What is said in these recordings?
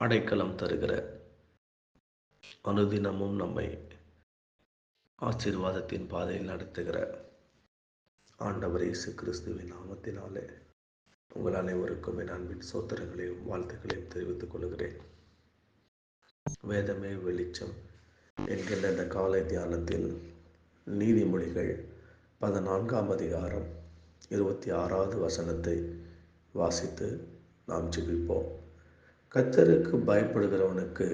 அடைக்கலம் தருகிற அனுதினமும் நம்மை ஆசீர்வாதத்தின் பாதையில் நடத்துகிற ஆண்டவர் இயேசு கிறிஸ்துவின் நாமத்தினாலே உங்கள் அனைவருக்கும் என் அன்பின் சோத்திரங்களையும் வாழ்த்துக்களையும் தெரிவித்துக் கொள்கிறேன். வேதமே வெளிச்சம் என்கின்ற இந்த காலை தியானத்தில் நீதிமொழிகள் பதினான்காம் அதிகாரம் இருபத்தி ஆறாவது வசனத்தை வாசித்து நாம் ஜெபிப்போம். கத்தருக்கு பயப்படுகிறவனுக்கு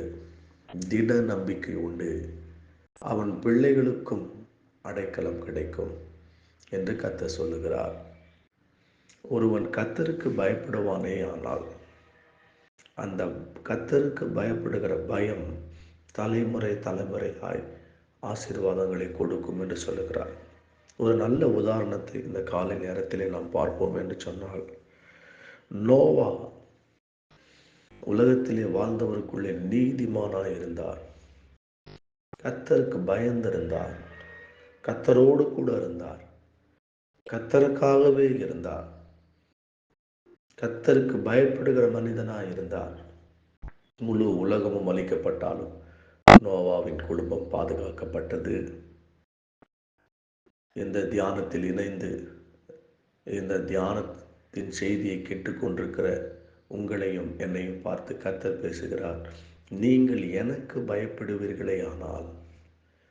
திட நம்பிக்கை உண்டு. அவன் பிள்ளைகளுக்கும் அடைக்கலம் கிடைக்கும் என்று கத்தர் சொல்லுகிறார். ஒருவன் கத்தருக்கு பயப்படுவானே ஆனால் அந்த கத்தருக்கு பயப்படுகிற பயம் தலைமுறை தலைமுறையாய் ஆசீர்வாதங்களை கொடுக்கும் என்று சொல்லுகிறார். ஒரு நல்ல உதாரணத்தை இந்த காலை நேரத்திலே நாம் பார்ப்போம் என்று சொன்னால் நோவா உலகத்திலே வாழ்ந்தவருக்குள்ளே நீதிமானாய் இருந்தார். கத்தருக்கு பயந்திருந்தார். கத்தரோடு கூட இருந்தார். கத்தருக்காகவே இருந்தார். கத்தருக்கு பயப்படுகிற மனிதனாய் இருந்தார். முழு உலகமும் அளிக்கப்பட்டாலும் நோவாவின் குடும்பம் பாதுகாக்கப்பட்டது. இந்த தியானத்தில் இணைந்து இந்த தியானத்தின் செய்தியை கேட்டுக்கொண்டிருக்கிற உங்களையும் என்னையும் பார்த்து கத்தர் பேசுகிறார். நீங்கள் எனக்கு பயப்படுவீர்களே ஆனால்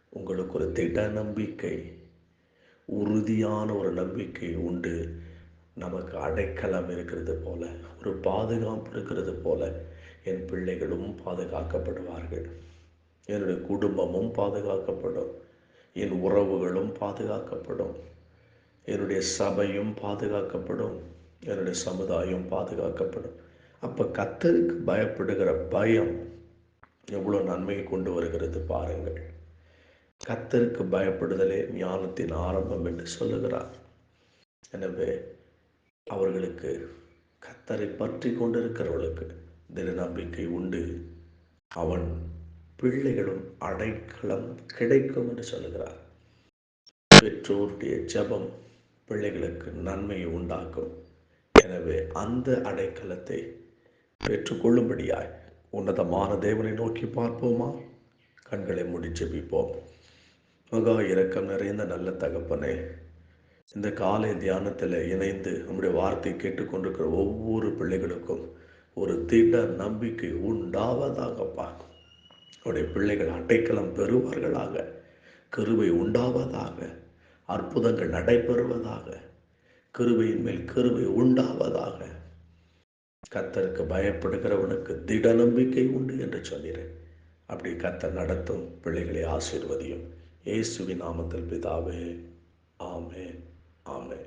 உங்களுக்கு ஒரு திட நம்பிக்கை உறுதியான ஒரு நம்பிக்கை உண்டு. நமக்கு அடைக்கலம் இருக்கிறது போல ஒரு பாதுகாப்பு இருக்கிறது போல என் பிள்ளைகளும் பாதுகாக்கப்படுவார்கள். என்னுடைய குடும்பமும் பாதுகாக்கப்படும். என் உறவுகளும் பாதுகாக்கப்படும். என்னுடைய சபையும் பாதுகாக்கப்படும். என்னுடைய சமுதாயம் பாதுகாக்கப்படும். அப்போ கத்தருக்கு பயப்படுகிற பயம் எவ்வளோ நன்மையை கொண்டு வருகிறது பாருங்கள். கத்தருக்கு பயப்படுதலே ஞானத்தின் ஆரம்பம் என்று சொல்லுகிறார். எனவே அவர்களுக்கு கத்தரை பற்றி கொண்டிருக்கிறவர்களுக்கு தின நம்பிக்கை உண்டு. அவன் பிள்ளைகளும் அடைக்கலம் கிடைக்கும் என்று சொல்லுகிறார். பெற்றோருடைய ஜபம் பிள்ளைகளுக்கு நன்மையை உண்டாக்கும். எனவே அந்த அடைக்கலத்தை பெற்றுக்கொள்ளும்படியாய் உன்னதமான தேவனை நோக்கி பார்ப்போமா? கண்களை மூடி ஜெபிப்போம். மகா இரக்கம் நிறைந்த நல்ல தகப்பனே இந்த காலை தியானத்தில் இணைந்து நம்முடைய வார்த்தை கேட்டுக்கொண்டிருக்கிற ஒவ்வொரு பிள்ளைகளுக்கும் ஒரு திட நம்பிக்கை உண்டாவதாகப்பா. அவருடைய பிள்ளைகள் அடைக்கலம் பெறுவார்களாக கருவை உண்டாவதாக அற்புதங்கள் நடைபெறுவதாக கருவையின் மேல் கருவை உண்டாவதாக கத்தருக்கு பயப்படுகிறவனுக்கு திட நம்பிக்கை உண்டு என்று சொல்கிறேன். அப்படி கத்த நடத்தும் பிள்ளைகளை ஆசீர்வதியும். இயேசுவின் நாமத்தில் பிதாவே ஆமே ஆமே